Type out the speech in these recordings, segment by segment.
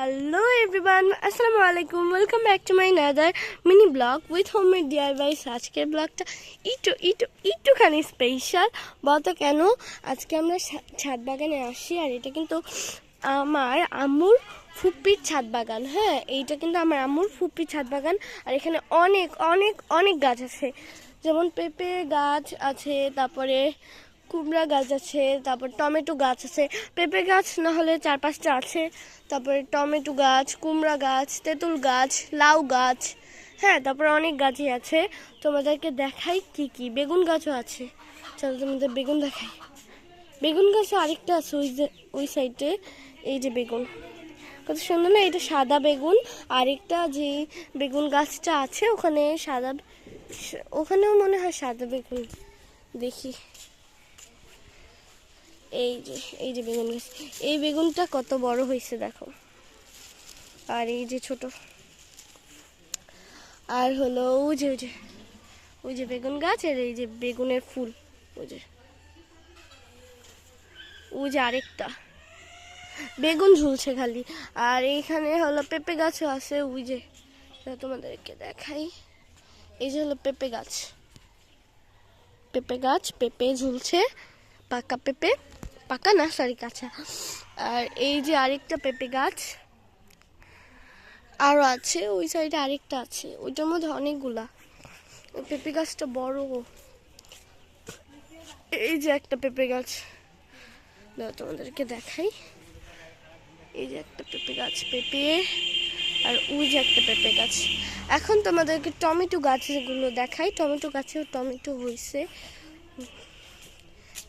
Hello everyone, আসসালামু আলাইকুম welcome back to my another mini blog with homemade DIYs আজকের ব্লগটা একটু একটু একটুখানি স্পেশাল বলতো কেন? আজকে আমরা ছাদ বাগানে আসি আর এটা কিন্তু আমার আম্মুর ফুপ্পির ছাদ বাগান। হ্যাঁ এইটা কিন্তু আমার আম্মুর ফুপ্পির ছাদ বাগান। আর এখানে অনেক অনেক অনেক গাছ আছে। যেমন পেঁপে গাছ আছে তারপরে কুমড়া গাছ আছে, তারপর টমেটো গাছ আছে। পেঁপে গাছ না হলে চার পাঁচটা আছে। তারপরে টমেটো গাছ, কুমড়া গাছ, তেঁতুল গাছ, লাউ গাছ হ্যাঁ তারপরে অনেক গাছই আছে। তোমাদেরকে দেখাই কি কি। বেগুন গাছও আছে। চলো তোমাদের বেগুন দেখাই। বেগুন গাছও আরেকটা আছে ওই যে, ওই সাইডে, এই যে বেগুন। কত সুন্দর না এটা সাদা বেগুন। আরেকটা যে বেগুন গাছটা আছে, ওখানে সাদা, ওখানেও মনে হয় সাদা বেগুন। দেখি। এই যে এই যে বেগুন গাছ। এই বেগুনটা কত বড় হয়েছে দেখো। আর এই যে ছোট। আর হলো ওই যে ওই যে ওই যে বেগুন গাছ আর এই যে বেগুনের ফুল। ওই যে ওই যে আরেকটা। বেগুন ঝুলছে খালি। আর এইখানে হলো পেঁপে গাছও আছে, ওই যে তোমাদেরকে দেখাই। এই যে হলো পেঁপে গাছ। পেঁপে গাছ, পেঁপে ঝুলছে, পাকা পেঁপে। পাকা না? সরি কাঁচা। আর এই যে আরেকটা পেঁপে গাছ আরও আছে, ওই সাইডে আরেকটা আছে। ওইটার মধ্যে অনেকগুলা। পেঁপে গাছটা বড়। এই যে একটা পেঁপে গাছ। তোমাদেরকে দেখাই। এই যে একটা পেঁপে গাছ, পেঁপে। আর ওই যে একটা পেঁপে গাছ। এখন তোমাদেরকে টমেটো গাছগুলো দেখাই। টমেটো গাছেও টমেটো হয়েছে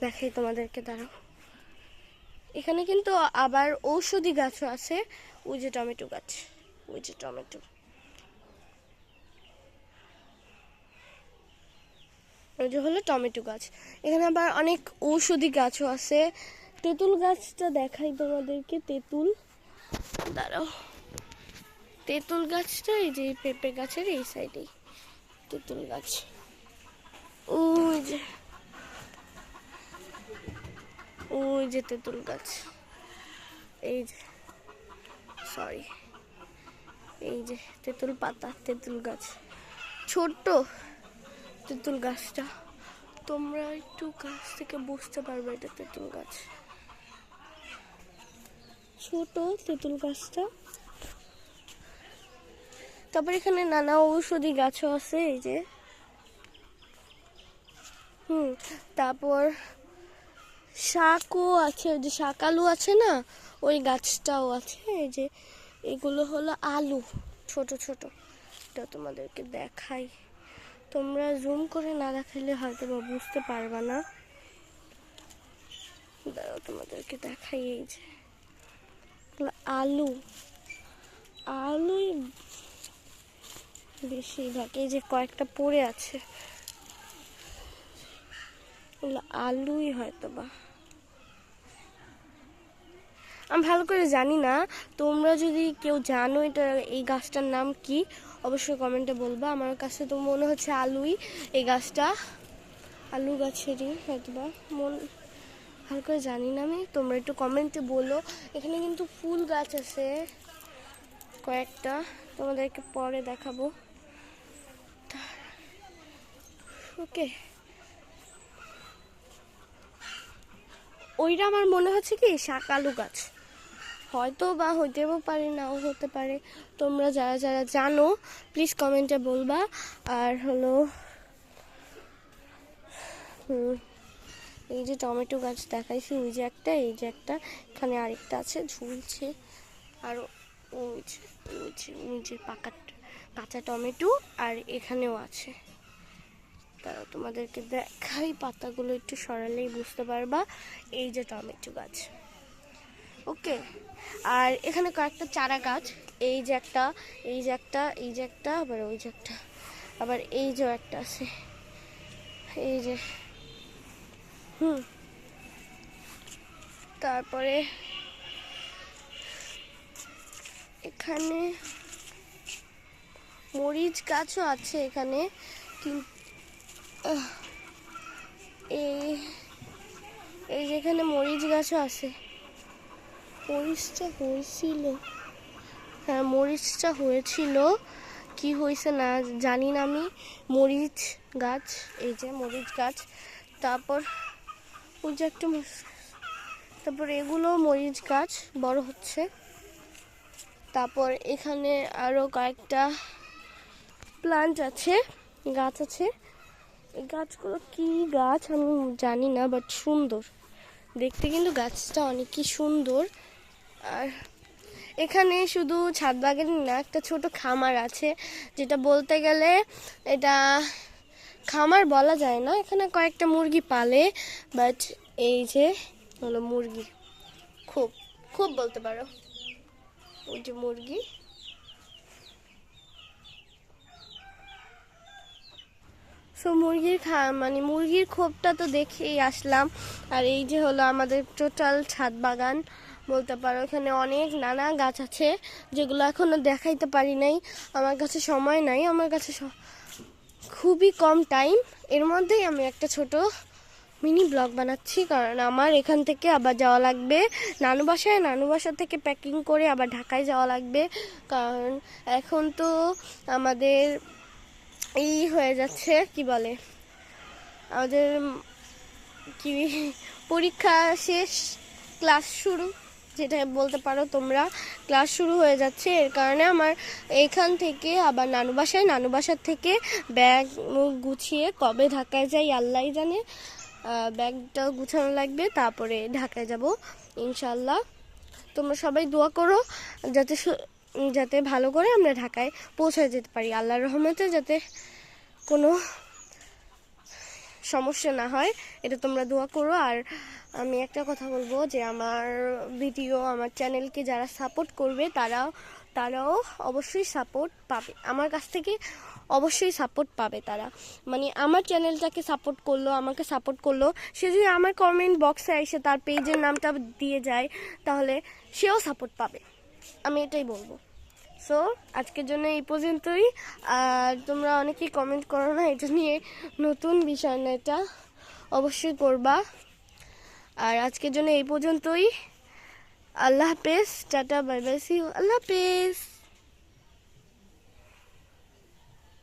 দেখাই তোমাদেরকে, দাঁড়াও। এখানে কিন্তু আবার ঔষধি গাছও আছে। ওই যে টমেটো গাছ, ওই যে টমেটো। ওই যে হলো টমেটো গাছ। এখানে আবার অনেক ঔষধি গাছও আছে। তেঁতুল গাছটা দেখাই তোমাদেরকে, তেঁতুল। দাঁড়াও। তেঁতুল গাছটা এই যে পেঁপে গাছের এই সাইডেই, তেঁতুল গাছ ওই যে যে তেঁতুল গাছ। এই যে সরি এই যে তেঁতুল পাতা, তেঁতুল গাছ। ছোট্ট তেঁতুল গাছটা। তোমরা একটু গাছ থেকে বুঝতে পারবে এটা তেঁতুল গাছ। ছোট তেঁতুল গাছটা। তারপর এখানে নানা ঔষধি গাছও আছে, এই যে। হুম, তারপর শাকও আছে, ওই যে শাক আলু আছে না, ওই গাছটাও আছে, এই যে এগুলো হলো আলু, ছোট ছোট। এটা তোমাদেরকে দেখাই। তোমরা জুম করে না দেখালে হয়তো বা বুঝতে পারবা না। তোমাদেরকে দেখাই এই যে। আলু। আলুই বেশিরভাগ, এই যে কয়েকটা পড়ে আছে। আলুই হয়তো বা আমি ভালো করে জানি না। তোমরা যদি কেউ জানো এটা, এই গাছটার নাম কি, অবশ্যই কমেন্টে বলবা। আমার কাছে তো মনে হচ্ছে আলুই এই গাছটা। আলু গাছেরই হয়তো বা মন, ভালো করে জানি না আমি। তোমরা একটু কমেন্টে বলো। এখানে কিন্তু ফুল গাছ আছে, কয়েকটা। তোমাদেরকে পরে দেখাবো। ওকে ওইটা আমার মনে হচ্ছে কি, শাক আলু গাছ। হয়তো বা হইতেও পারে, নাও হতে পারে। তোমরা যারা যারা জানো প্লিজ কমেন্টে বলবা। আর হলো এই যে টমেটো গাছ দেখাইছি, ওই যে একটা, এই যে একটা, এখানে আরেকটা আছে, ঝুলছে। আর ওই যে ওই যে ওই যে পাকা, কাঁচা টমেটো, আর এখানেও আছে। তারা তোমাদেরকে দেখাই, পাতাগুলো একটু সরালেই বুঝতে পারবা। এই যে টমেটো গাছ। ওকে। আর এখানে কয়েকটা চারা গাছ। এই যে একটা, এই যে একটা, এই যে একটা, আবার ওই যে একটা, আবার এই যে একটা আছে। এই যে, হুম। তারপরে এখানে মরিচ গাছও আছে এখানে কিন্তু এই এই যেখানে মরিচ গাছও আছে। মরিচটা হয়েছিল। হ্যাঁ মরিচটা হয়েছিল। কি হয়েছে না জানি না আমি। মরিচ গাছ, এই যে মরিচ গাছ। তারপর ওই যে একটা তারপর এগুলো মরিচ গাছ, বড় হচ্ছে। তারপর এখানে আরও কয়েকটা প্লান্ট আছে, গাছ আছে। এই গাছগুলো কি গাছ আমি জানি না বাট সুন্দর। দেখতে কিন্তু গাছটা অনেকই সুন্দর। আর এখানে শুধু ছাদ বাগান না, একটা ছোট খামার আছে, যেটা বলতে গেলে এটা খামার বলা যায় না। এখানে কয়েকটা মুরগি পালে বাট এই যে হলো মুরগি, খুব খুব বলতে পারো। ওই যে মুরগি। সো মুরগির খা মানে মুরগির খোপটা তো দেখেই আসলাম। আর এই যে হলো আমাদের টোটাল ছাদ বাগান। বলতে পারো, এখানে অনেক নানা গাছ আছে যেগুলো এখনও দেখাইতে পারি নাই। আমার কাছে সময় নাই, আমার কাছে খুবই কম টাইম। এর মধ্যেই আমি একটা ছোট মিনি ব্লগ বানাচ্ছি, কারণ আমার এখান থেকে আবার যাওয়া লাগবে। নানু বাসায়, নানু বাসা থেকে প্যাকিং করে আবার ঢাকায় যাওয়া লাগবে, কারণ এখন তো আমাদের এই হয়ে যাচ্ছে, কি বলে? আমাদের কি? পরীক্ষা শেষ, ক্লাস শুরু। যেটা বলতে পারো তোমরা ক্লাস শুরু হয়ে যাচ্ছে। এর কারণে আমার এখান থেকে আবার নানু বাসায়, নানু বাসার থেকে ব্যাগ গুছিয়ে কবে ঢাকায় যাই আল্লাহ জানে। ব্যাগটা গুছানো লাগবে, তারপরে ঢাকায় যাব ইনশাল্লাহ তোমরা সবাই দোয়া করো যাতে যাতে ভালো করে আমরা ঢাকায় পৌঁছে যেতে পারি। আল্লাহর রহমতে যাতে কোনো সমস্যা না হয়, এটা তোমরা দোয়া করো। আর আমি একটা কথা বলব যে আমার ভিডিও আমার চ্যানেলকে যারা সাপোর্ট করবে, তারাও তারাও অবশ্যই সাপোর্ট পাবে। আমার কাছ থেকে অবশ্যই সাপোর্ট পাবে তারা। মানে আমার চ্যানেলটাকে সাপোর্ট করল, আমাকে সাপোর্ট করল। সে যদি আমার কমেন্ট বক্সে এসে তার পেজের নামটা দিয়ে যায়, তাহলে সেও সাপোর্ট পাবে। আমি এটাই বলব। সো আজকের জন্য এই পর্যন্তই। আর তোমরা অনেকেই কমেন্ট করো না, এটা নিয়ে নতুন বিষয় এটা। অবশ্যই করবা। আর আজকের জন্য এই পর্যন্তই। আল্লাহ হাফেজ টাটা বাই বাই সি আল্লাহ হাফেজ।